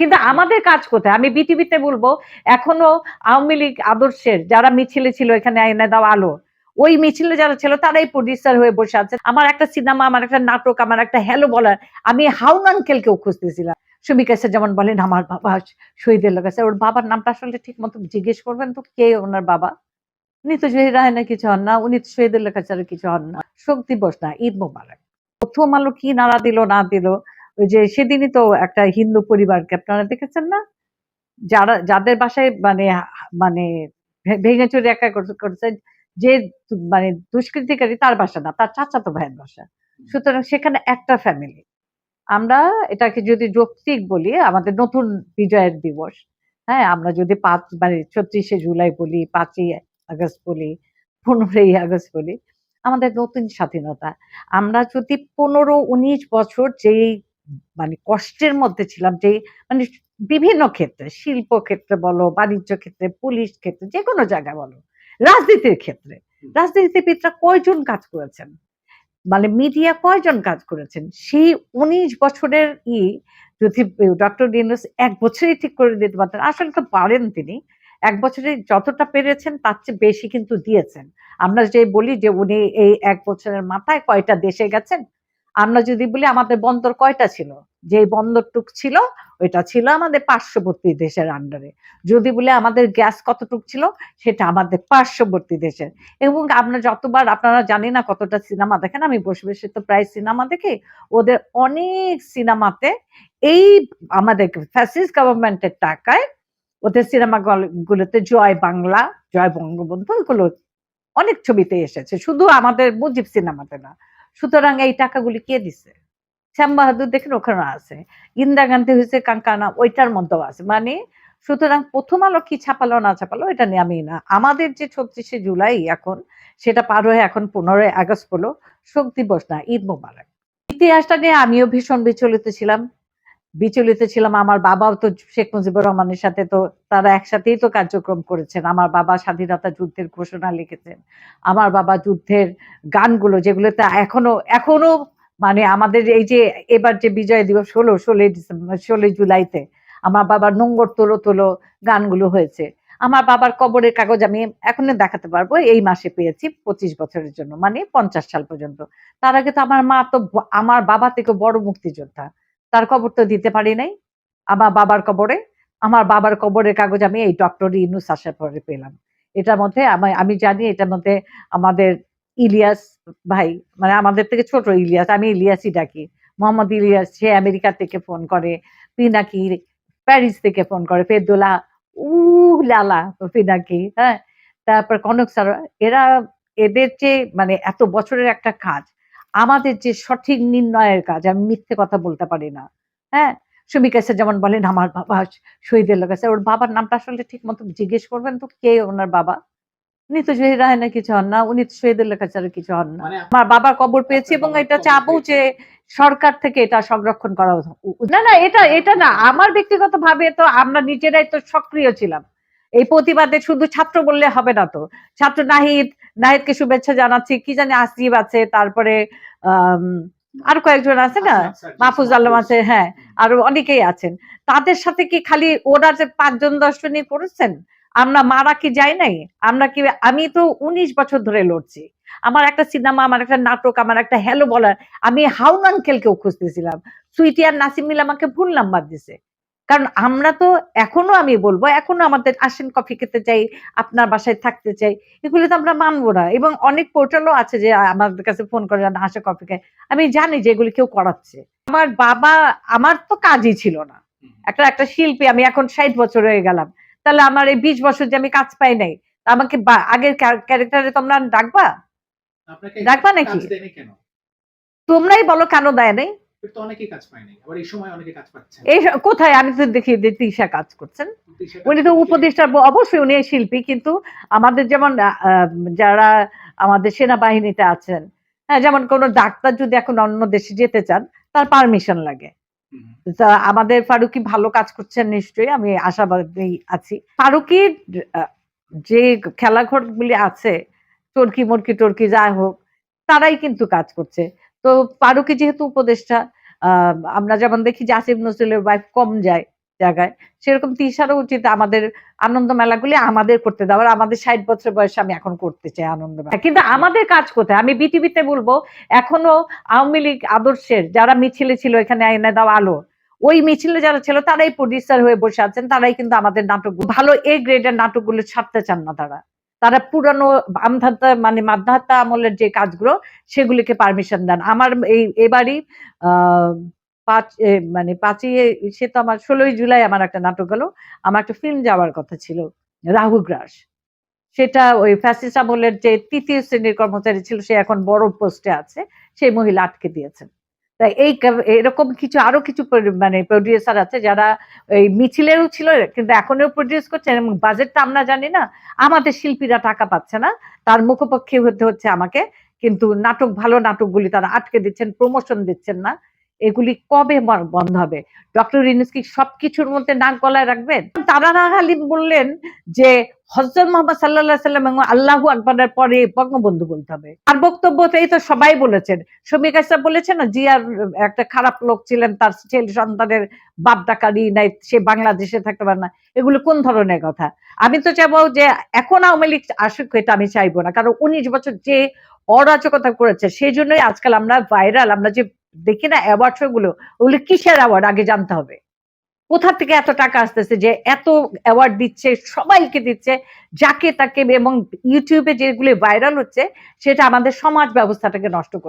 কিন্তু আমাদের কাজ কোথায়? আমি বিটিভিতে বলব, এখনও আওয়ামী লীগ আদর্শের যারা মিছিলে ছিল এখানে এনে দাও আলো, ওই মিছিলে যারা ছিল তারাই প্রডিউসার হয়ে বসে আছে। আমার একটা সিনেমা আমার একটা নাটক, আমার একটা হ্যালো বলার, আমি হাউন আঙ্কেলকেও খুঁজতেছিলাম। সুমিকা যেমন বলেন, আমার বাবা শহীদের লোক আছে। ওর বাবার নামটা আসলে ঠিক মতো জিজ্ঞেস করবেন তো কে ওনার বাবা? উনি তো জহির রায়না কিছু হন না। উনি তো শহীদের লেখাচারে কিছু হন না। শোক দিবস না, ঈদ মোবারক। প্রথম আলো কি নাড়া দিল, না দিল ওই যে সেদিনই তো একটা হিন্দু পরিবারকে আপনারা দেখেছেন না? যারা যাদের বাসায় মানে মানে ভেঙে চুরে একা করছে- যে মানে দুষ্কৃতিকারী তার বাসা না তার চাচাতো ভাইয়ের বাসা। সুতরাং সেখানে একটা ফ্যামিলি আমরা এটাকে যদি যৌক্তিক বলি আমাদের নতুন বিজয়ের দিবস হ্যাঁ আমরা যদি পাঁচ মানে ছত্রিশে জুলাই বলি পাঁচই আগস্ট বলি পনেরোই আগস্ট বলি আমাদের নতুন স্বাধীনতা। আমরা যদি পনেরো উনিশ বছর যেই মানে কষ্টের মধ্যে ছিলাম যে মানে বিভিন্ন ক্ষেত্রে শিল্প ক্ষেত্রে বলো বাণিজ্য ক্ষেত্রে পুলিশ ক্ষেত্রে যে কোনো জায়গায় বলো রাজনীতির ক্ষেত্রে। রাজনীতিবিদরা কয়জন কাজ করেছেন? মানে মিডিয়া কয়জন কাজ করেছেন? সেই উনিশ বছরের ই যদি ডক্টর ডিনুস এক বছরই ঠিক করে দিতে পারতেন আসলে তো পারেন তিনি এক বছরে যতটা পেরেছেন তার চেয়ে বেশি কিন্তু দিয়েছেন। আমরা যে বলি যে উনি এই এক বছরের মাথায় কয়টা দেশে গেছেন আমরা যদি বলি, আমাদের বন্দর কয়টা ছিল? যে বন্দরটুক ছিল, ওইটা ছিল আমাদের পার্শ্ববর্তী দেশের আন্ডারে যদি বলে আমাদের গ্যাস কতটুক ছিল, সেটা আমাদের পার্শ্ববর্তী দেশের। এবং আমরা যতবার, আপনারা জানি না কতটা সিনেমা দেখেন, আমি বসে বসে তো প্রায় সিনেমা দেখি, ওদের অনেক সিনেমাতে এই আমাদের ফ্যাসিস গভর্নমেন্টের টাকায় ওদের সিনেমা গুলোতে জয় বাংলা, জয় বঙ্গবন্ধু এগুলো অনেক ছবিতে এসেছে। শুধু আমাদের মুজিব সিনেমাতে না। সুতরাং এই টাকাগুলি কে দিছে? শ্যাম বাহাদুর দেখেন ওখানে আছে। ইন্দিরা গান্ধী হয়েছে কাঙ্কানা ওইটার মধ্যেও আছে। মানে সুতরাং প্রথম আলো কি ছাপালো, না ছাপালো, এটা নিয়ে আমি না। আমাদের যে ছত্রিশে জুলাই এখন, সেটা পার হয়ে এখন পনেরোই আগস্ট হলো, শোক দিবস না, ঈদ মোবারক। ইতিহাসটা নিয়ে আমিও ভীষণ বিচলিত ছিলাম। বিচলিত ছিলাম। আমার বাবাও তো শেখ মুজিবুর রহমানের সাথে তো তারা একসাথেই তো কার্যক্রম করেছেন। আমার বাবা স্বাধীনতা যুদ্ধের ঘোষণা লিখেছেন। আমার বাবা যুদ্ধের গানগুলো যেগুলোতে এখনও এখনও মানে আমাদের এই যে এবার যে বিজয় দিবস ষোলো, ষোলোই ডিসেম্বর, ষোলোই জুলাইতে আমার বাবার নোংর তোলো তোলো গানগুলো হয়েছে। আমার বাবার কবরের কাগজ আমি এখনও দেখাতে পারব। এই মাসে পেয়েছি পঁচিশ বছরের জন্য মানে পঞ্চাশ সাল পর্যন্ত। তার আগে তো আমার মা তো, আমার বাবা থেকে বড় মুক্তিযোদ্ধা। তার কবর তো দিতে পারি নাই। আমার বাবার কবরে, আমার বাবার কবরের কাগজ আমি এই ডক্টর ইনুস আসার পরে পেলাম। এটার মধ্যে আমি আমি জানি এটার মধ্যে আমাদের ইলিয়াস ভাই মানে আমাদের থেকে ছোট ইলিয়াস, আমি ইলিয়াসই ডাকি। মোহাম্মদ ইলিয়াস, সে আমেরিকা থেকে ফোন করে, পিনাকি প্যারিস থেকে ফোন করে, ফেরদোলা উ লালা, পিনাকি হ্যাঁ। তারপর কনক স্যার এরা এদের যে মানে এত বছরের একটা কাজ। আমাদের যে সঠিক নির্ণয়ের কাজ আমি মিথ্যে কথা বলতে পারি না। হ্যাঁ? সুমিকা স্যার যেমন বলেন আমার বাবা শহীদের লোক আছে। ওর বাবার নামটা আসলে ঠিক মতো জিজ্ঞেস করবেন তো কে ওনার বাবা? উনি তো জহির রায়না কিছু হন না উনি তো শহীদের লেখাচারে কিছু হন না। মানে আমার বাবার কবর পেয়েছি এবং এটা চাবো যে সরকার থেকে এটা সংরক্ষণ করা না না এটা এটা না। আমার ব্যক্তিগত ভাবে তো আমরা নিজেরাই তো সক্রিয় ছিলাম। এই প্রতিবাদে শুধু ছাত্র বললে হবে না তো। ছাত্র নাহিদ নাহিদকে শুভেচ্ছা জানাচ্ছি। কি জানি আসিফ আছে তারপরে আরও কয়েকজন আছে না? মাহফুজ আলম আছে হ্যাঁ আরও অনেকেই আছেন। তাদের সাথে কি খালি ওরা যে পাঁচজন দশজনই করেছেন? আমরা মারা কি যাই নাই? আমরা কি আমি তো উনিশ বছর ধরে লড়ছি। আমার একটা সিনেমা আমার একটা নাটক আমার একটা হ্যালো বলার আমি হাউন আঙ্কেলকেও খুঁজতেছিলাম। সুইটি আর নাসিম মিল আমাকে ভুল নাম্বার দিছে। কারণ আমরা তো এখনও আমি বলব এখনও আমাদের আসেন কফি খেতে চাই আপনার বাসায় থাকতে চাই এগুলো তো আমরা মানবো না। এবং অনেক পোর্টালও আছে যে আমাদের কাছে ফোন করে না আসে কফি খায় আমি জানি যে এগুলি কেউ করাচ্ছে। আমার বাবা আমার তো কাজই ছিল না। একটা একটা শিল্পী আমি এখন ষাট বছর হয়ে গেলাম। তাহলে আমার এই বিশ বছর যে আমি কাজ পাই নাই আমাকে আগের ক্যারেক্টারে তোমরা ডাকবা? ডাকবা নাকি? তোমরাই বলো কেন দেয় নাই? এর তো অনেকেই কাজ পায়নি আবার এই সময় অনেকে কাজ পাচ্ছেন। এই কোথায়? আমি তো দেখি যে তিশা কাজ করছেন। উনি তো উপদেষ্টা অবশ্যই উনি শিল্পী কিন্তু আমাদের যেমন যারা আমাদের সেনাবাহিনীতে আছেন হ্যাঁ যেমন কোন ডাক্তার যদি এখন অন্য দেশে যেতে চান তার পারমিশন লাগে। আমাদের ফারুকি ভালো কাজ করছেন নিশ্চয়ই আমি আশাবাদী আছি। ফারুকির যে খেলাঘর গুলি আছে টর্কি মর্কি টর্কি যাই হোক তারাই কিন্তু কাজ করছে। তো ফারুকি যেহেতু উপদেষ্টা আমরা যেমন দেখি যে আসিফ নজরুলের ওয়াইফ কম যায় জায়গায়, সেরকম তিশারও উচিত আমাদের আনন্দ মেলাগুলি আমাদের করতে দেওয়া আর আমাদের ষাট বছর বয়সে আমি এখন করতে চাই আনন্দ মেলা। কিন্তু আমাদের কাজ কোথায়? আমি বিটিভিতে বলব, এখনও আওয়ামী লীগ আদর্শের যারা মিছিলে ছিল এখানে এনে দাও আলো, ওই মিছিলে যারা ছিল তারাই প্রডিউসার হয়ে বসে আছেন, তারাই কিন্তু আমাদের নাটক ভালো এ গ্রেডের নাটকগুলো ছাড়তে চান না তারা। তারা পুরানো আমধাত্তা মানে মাধ্যাত্তা আমলের যে কাজগুলো, সেগুলিকে পারমিশন দেন। আমার এই এবারই পাঁচ মানে পাঁচই সে তো আমার ষোলোই জুলাই আমার একটা নাটক গেল আমার একটা ফিল্ম যাওয়ার কথা ছিল রাহু গ্রাস। সেটা ওই ফ্যাসিস আমলের যে তৃতীয় শ্রেণির কর্মচারী ছিল, সে এখন বড় পোস্টে আছে। সেই মহিলা আটকে দিয়েছেন। তাই এই এরকম কিছু, আরও কিছু মানে প্রডিউসার আছে যারা এই মিছিলেরও ছিল, কিন্তু এখনও প্রডিউস করছেন এবং বাজেটটা আমরা জানি না, আমাদের শিল্পীরা টাকা পাচ্ছে না, তার মুখপক্ষে হতে হচ্ছে আমাকে, কিন্তু নাটক, ভালো নাটকগুলি তারা আটকে দিচ্ছেন প্রমোশন দিচ্ছেন না। এগুলি কবে বন্ধ হবে? ডক্টর ইনুস কি সবকিছুর মধ্যে নাক গলায় রাখবেন? তারা হালিম বললেন যে হজরত মোহাম্মদ সাল্লাহ সাল্লাম এবং আল্লাহু আকবরের পরে বঙ্গবন্ধু বলতে হবে। আর বক্তব্য এই তো সবাই বলেছেন। শমিক আইসা বলেছেন না জিয়ার একটা খারাপ লোক ছিলেন, তার ছেলে সন্তানের বাপ ডাকারি নাই, সে বাংলাদেশে থাকতে পারে না। এগুলো কোন ধরনের কথা? আমি তো চাইব যে এখন আওয়ামী লীগ আসুক, এটা আমি চাইব না। কারণ উনিশ বছর যে অরাজকতা করেছে, সেই জন্যই আজকাল আমরা ভাইরাল আমরা যে দেখি না অ্যাওয়ার্ডগুলো, ওগুলো কিসের অ্যাওয়ার্ড আগে জানতে হবে। কোথা থেকে এত টাকা আসতেছে যে এত অ্যাওয়ার্ড দিচ্ছে, সবাইকে দিচ্ছে, যাকে তাকে এবং ইউটিউবে যেগুলো ভাইরাল হচ্ছে, সেটা আমাদের সমাজ ব্যবস্থাটাকে নষ্ট করছে